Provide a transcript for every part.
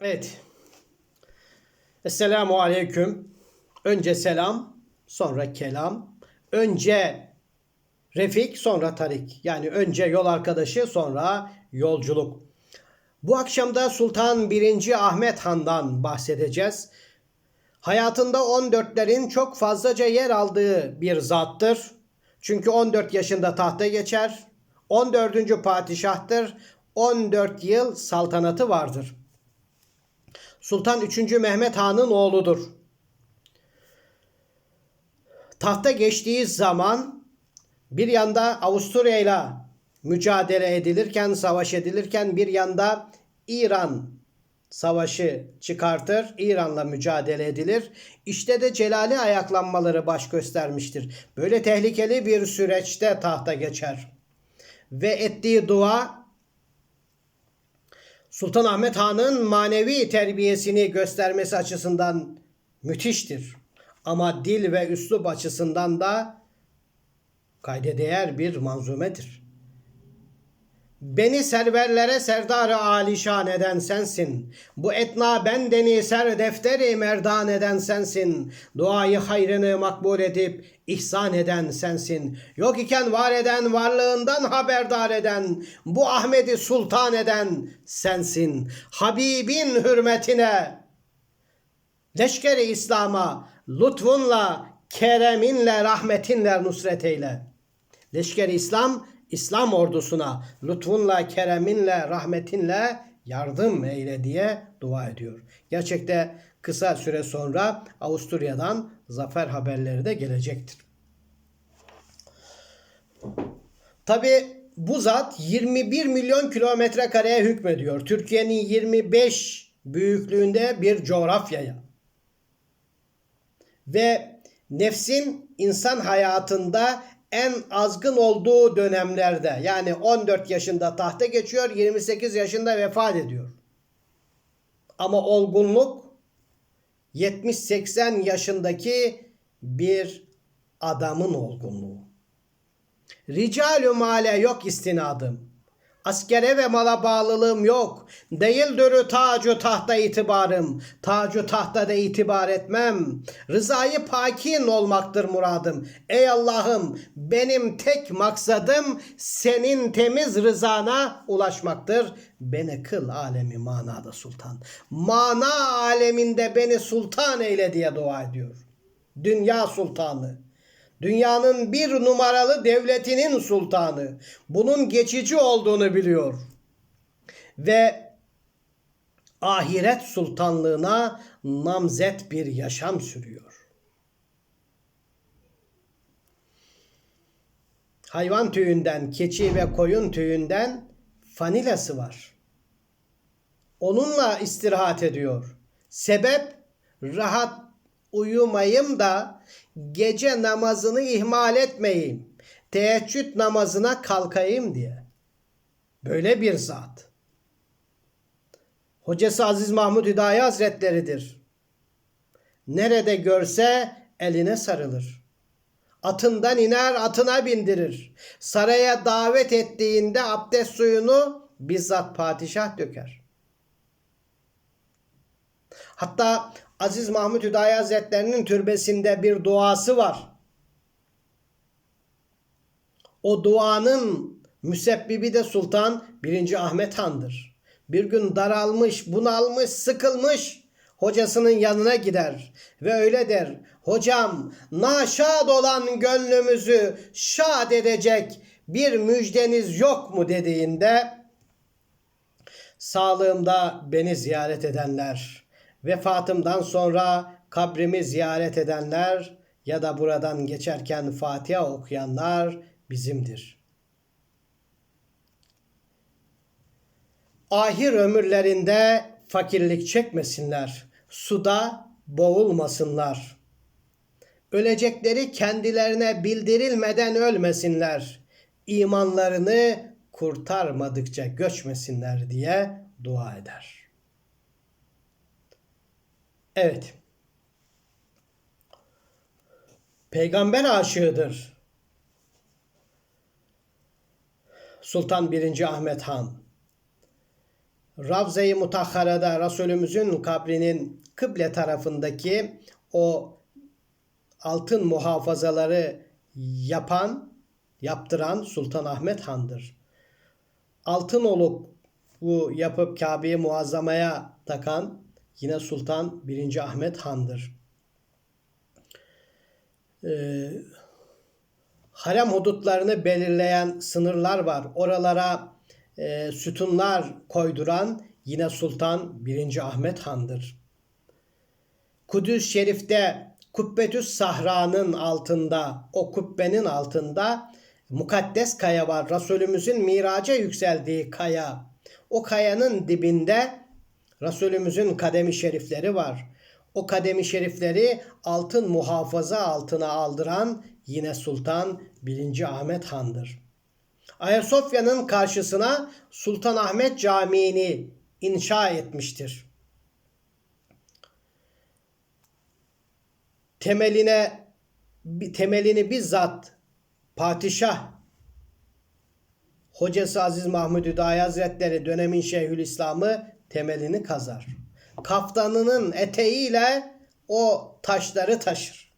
Evet. Esselamu Aleyküm. Önce selam, sonra kelam. Önce Refik, sonra Tarik. Yani önce yol arkadaşı, sonra yolculuk. Bu akşam da Sultan 1. Ahmet Han'dan bahsedeceğiz. Hayatında 14'lerin çok fazlaca yer aldığı bir zattır. Çünkü 14 yaşında tahta geçer. 14. padişahtır. 14 yıl saltanatı vardır. Sultan 3. Mehmet Han'ın oğludur. Tahta geçtiği zaman bir yanda Avusturya ile mücadele edilirken, savaş edilirken bir yanda İran savaşı çıkartır. İran'la mücadele edilir. İşte de Celali ayaklanmaları baş göstermiştir. Böyle tehlikeli bir süreçte tahta geçer. Ve ettiği dua Sultan Ahmet Han'ın manevi terbiyesini göstermesi açısından müthiştir. Ama dil ve üslup açısından da kayda değer bir manzumedir. Beni serverlere serdarı alişan eden sensin. Bu etna bendeni ser defteri merdan eden sensin. Duayı hayrını makbul edip ihsan eden sensin. Yok iken var eden varlığından haberdar eden. Bu Ahmet'i sultan eden sensin. Habibin hürmetine leşkeri İslam'a lütfunla, kereminle, rahmetinle nusret eyle. Leşkeri İslam İslam ordusuna lütfunla, kereminle, rahmetinle yardım eyle diye dua ediyor. Gerçekte kısa süre sonra Avusturya'dan zafer haberleri de gelecektir. Tabi bu zat 21 milyon kilometre kareye hükmediyor. Türkiye'nin 25 büyüklüğünde bir coğrafyaya. Ve nefsin insan hayatında en azgın olduğu dönemlerde yani 14 yaşında tahta geçiyor, 28 yaşında vefat ediyor. Ama olgunluk 70-80 yaşındaki bir adamın olgunluğu. Ricalü male yok istinadım. Askere ve mala bağlılığım yok. Değildir tacu tahta itibarım. Tacu tahta da itibar etmem. Rızayı pakin olmaktır muradım. Ey Allah'ım benim tek maksadım senin temiz rızana ulaşmaktır. Beni kıl alemi manada sultan. Mana aleminde beni sultan eyle diye dua ediyor. Dünya sultanı. Dünyanın bir numaralı devletinin sultanı. Bunun geçici olduğunu biliyor. Ve ahiret sultanlığına namzet bir yaşam sürüyor. Hayvan tüyünden, keçi ve koyun tüyünden fanilası var. Onunla istirahat ediyor. Sebep rahat uyumayım da gece namazını ihmal etmeyeyim. Teheccüd namazına kalkayım diye. Böyle bir zat. Hocası Aziz Mahmud Hüdayi Hazretleridir. Nerede görse eline sarılır. Atından iner atına bindirir. Saraya davet ettiğinde abdest suyunu bizzat padişah döker. Hatta Aziz Mahmud Hüdayi Hazretlerinin türbesinde bir duası var. O duanın müsebbibi de Sultan 1. Ahmet Han'dır. Bir gün daralmış, bunalmış, sıkılmış hocasının yanına gider ve öyle der. Hocam naşad olan gönlümüzü şad edecek bir müjdeniz yok mu dediğinde sağlığımda beni ziyaret edenler, vefatımdan sonra kabrimi ziyaret edenler ya da buradan geçerken Fatiha okuyanlar bizimdir. Ahir ömürlerinde fakirlik çekmesinler, suda boğulmasınlar. Ölecekleri kendilerine bildirilmeden ölmesinler. İmanlarını kurtarmadıkça göçmesinler diye dua eder. Evet. Peygamber aşığıdır. Sultan 1. Ahmet Han. Ravza-i Mutahhara'da Resulümüzün kabrinin kıble tarafındaki o altın muhafazaları yapan, yaptıran Sultan Ahmet Han'dır. Altın oluk bu yapıp Kabe'yi muazzamaya takan yine Sultan 1. Ahmet Han'dır. Ee, harem hudutlarını belirleyen sınırlar var. Oralara e, sütunlar koyduran yine Sultan 1. Ahmet Han'dır. Kudüs Şerif'te Kubbetüs Sahra'nın altında, o kubbenin altında mukaddes kaya var. Resulümüzün miraca yükseldiği kaya. O kayanın dibinde Resulümüzün kademi şerifleri var. O kademi şerifleri altın muhafaza altına aldıran yine Sultan 1. Ahmet Han'dır. Ayasofya'nın karşısına Sultan Ahmet Camii'ni inşa etmiştir. Temeline temelini bizzat padişah Hocası Aziz Mahmud Hüdayi Hazretleri dönemin Şeyhülislam'ı temelini kazar. Kaftanının eteğiyle o taşları taşır.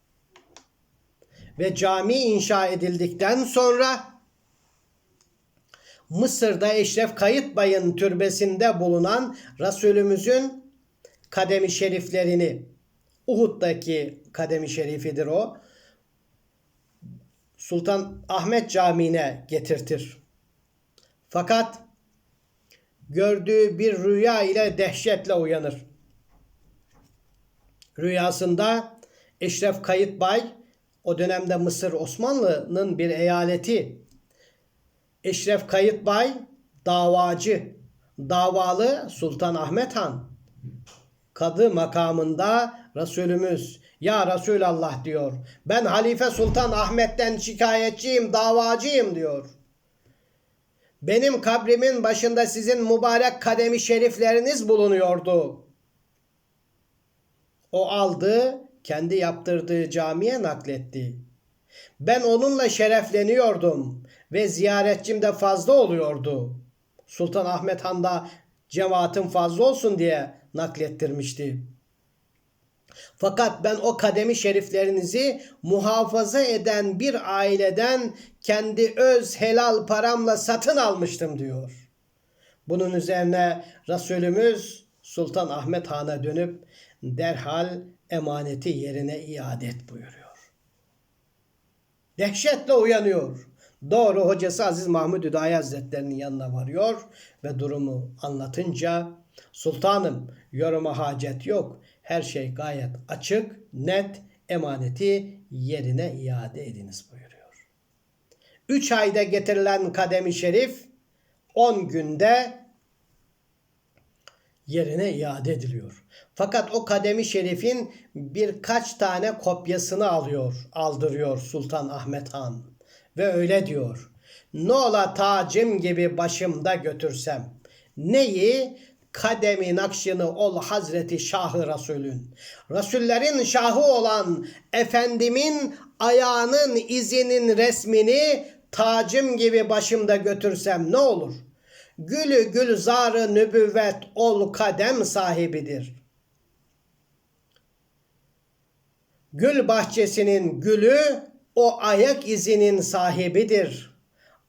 Ve cami inşa edildikten sonra Mısır'da Eşref Kayıtbay'ın türbesinde bulunan Resulümüzün kademi şeriflerini Uhud'daki kademi şerifidir o. Sultan Ahmet Camii'ne getirtir. Fakat gördüğü bir rüya ile dehşetle uyanır. Rüyasında Eşref Kayıtbay o dönemde Mısır Osmanlı'nın bir eyaleti. Eşref Kayıtbay davacı, davalı Sultan Ahmet Han. Kadı makamında Resulümüz ya Resulallah diyor. Ben Halife Sultan Ahmet'ten şikayetçiyim, davacıyım diyor. Benim kabrimin başında sizin mübarek kademi şerifleriniz bulunuyordu. O aldı, kendi yaptırdığı camiye nakletti. Ben onunla şerefleniyordum ve ziyaretçim de fazla oluyordu. Sultan Ahmet Han da cemaatin fazla olsun diye naklettirmişti. Fakat ben o kademi şeriflerinizi muhafaza eden bir aileden kendi öz helal paramla satın almıştım diyor. Bunun üzerine Resulümüz Sultan Ahmet Han'a dönüp derhal emaneti yerine iade et buyuruyor. Dehşetle uyanıyor. Doğru hocası Aziz Mahmud Hüdayi Hazretleri'nin yanına varıyor ve durumu anlatınca Sultanım yoruma hacet yok. Her şey gayet açık, net, emaneti yerine iade ediniz buyuruyor. Üç ayda getirilen kademi şerif 10 günde yerine iade ediliyor. Fakat o kademi şerifin birkaç tane kopyasını alıyor, aldırıyor Sultan Ahmet Han. Ve öyle diyor. Ne ola tacım gibi başımda götürsem. Neyi? Kademi nakşını ol Hazreti Şahı Resulün. Resullerin şahı olan Efendimin ayağının izinin resmini tacım gibi başımda götürsem ne olur? Gülü gülzarı nübüvvet ol kadem sahibidir. Gül bahçesinin gülü o ayak izinin sahibidir.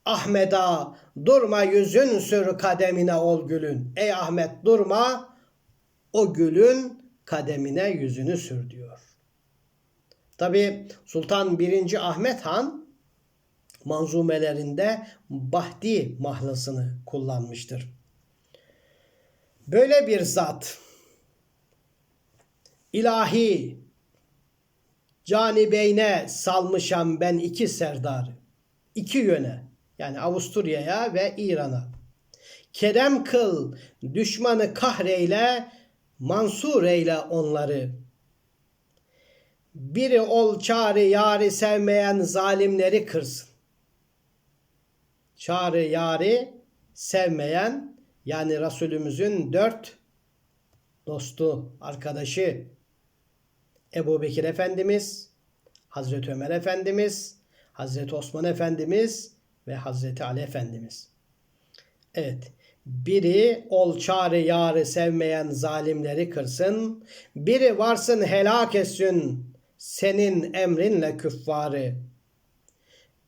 Ahmeda durma yüzün sür kademine ol gülün. Ey Ahmet durma o gülün kademine yüzünü sür diyor. Tabi Sultan 1. Ahmet Han manzumelerinde Bahdi mahlasını kullanmıştır. Böyle bir zat ilahi canibeyne salmışam ben iki serdarı. iki yöne yani Avusturya'ya ve İran'a. Kerem kıl, düşmanı kahreyle, mansur eyle onları. Biri ol çağrı yari sevmeyen zalimleri kırsın. Çağrı yari sevmeyen yani Resulümüzün dört dostu, arkadaşı Ebu Bekir Efendimiz, Hazreti Ömer Efendimiz, Hazreti Osman Efendimiz ve Hazreti Ali Efendimiz. Evet, Biri ol çare yarı sevmeyen zalimleri kırsın. Biri varsın helak etsin senin emrinle küffarı.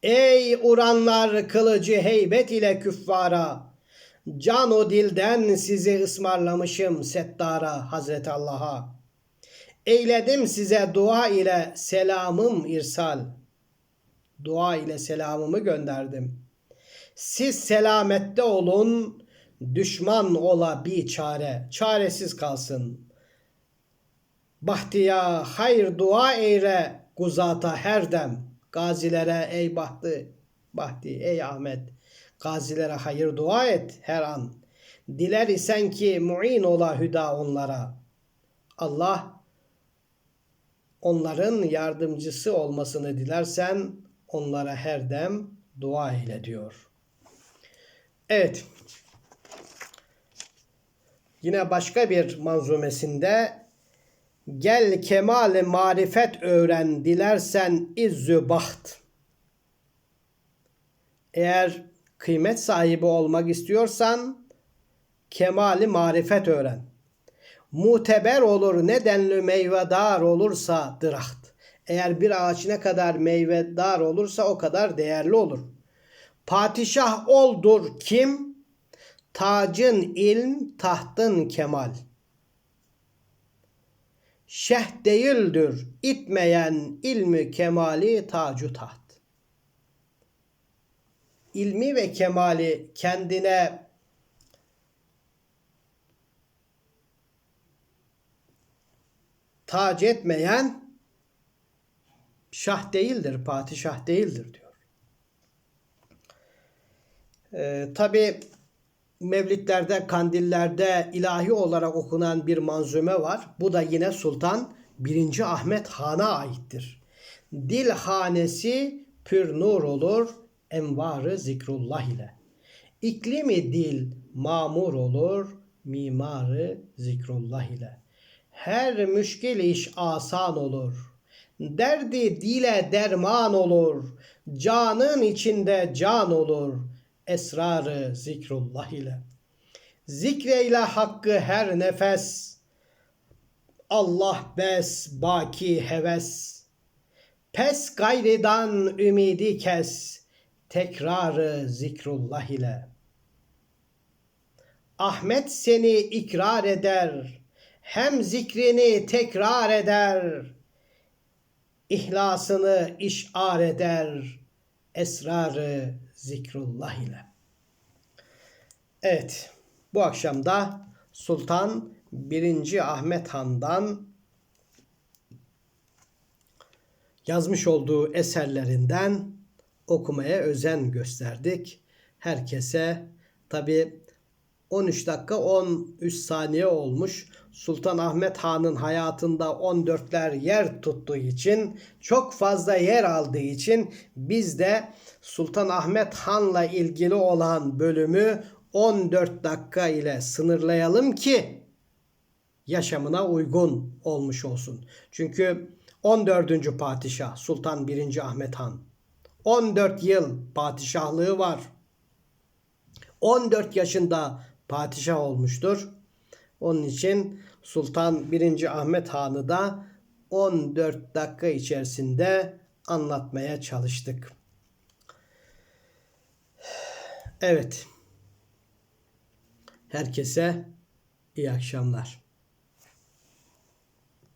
Ey uranlar kılıcı heybet ile küffara. Can o dilden sizi ısmarlamışım settara Hazreti Allah'a. Eyledim size dua ile selamım irsal. Dua ile selamımı gönderdim. Siz selamette olun, düşman ola bir çare, çaresiz kalsın. Bahtiya hayır dua eyle, guzata her dem. Gazilere ey bahtı, bahti ey Ahmet. Gazilere hayır dua et her an. Diler isen ki muin ola hüda onlara. Allah onların yardımcısı olmasını dilersen onlara her dem dua eyle diyor. Evet. Yine başka bir manzumesinde Gel kemal marifet öğren dilersen izzü baht. Eğer kıymet sahibi olmak istiyorsan kemali marifet öğren. Muteber olur nedenli meyvedar olursa dıraht. Eğer bir ağaç ne kadar meyvedar olursa o kadar değerli olur. Padişah oldur kim? Tacın ilm, tahtın kemal. Şeh değildir itmeyen ilmi kemali tacu taht. İlmi ve kemali kendine tac etmeyen şah değildir, padişah değildir diyor. Ee, Tabi mevlitlerde, kandillerde ilahi olarak okunan bir manzume var. Bu da yine Sultan 1. Ahmet Han'a aittir. Dil hanesi pür nur olur envarı zikrullah ile. İklimi dil mamur olur mimarı zikrullah ile. Her müşkil iş asan olur. Derdi dile derman olur. Canın içinde can olur. Esrarı zikrullah ile. Zikreyle hakkı her nefes. Allah bes baki heves. Pes gayriden ümidi kes. Tekrarı zikrullah ile. Ahmet seni ikrar eder. Hem zikrini tekrar eder. İhlasını işar eder. Esrarı zikrullah ile. Evet, bu akşam da Sultan 1. Ahmet Han'dan yazmış olduğu eserlerinden okumaya özen gösterdik. Herkese tabi 13 dakika 13 saniye olmuş. Sultan Ahmet Han'ın hayatında 14'ler yer tuttuğu için çok fazla yer aldığı için biz de Sultan Ahmet Han'la ilgili olan bölümü 14 dakika ile sınırlayalım ki yaşamına uygun olmuş olsun. Çünkü 14. padişah Sultan 1. Ahmet Han 14 yıl padişahlığı var. 14 yaşında padişah olmuştur. Onun için Sultan 1. Ahmet Han'ı da 14 dakika içerisinde anlatmaya çalıştık. Evet. Herkese iyi akşamlar.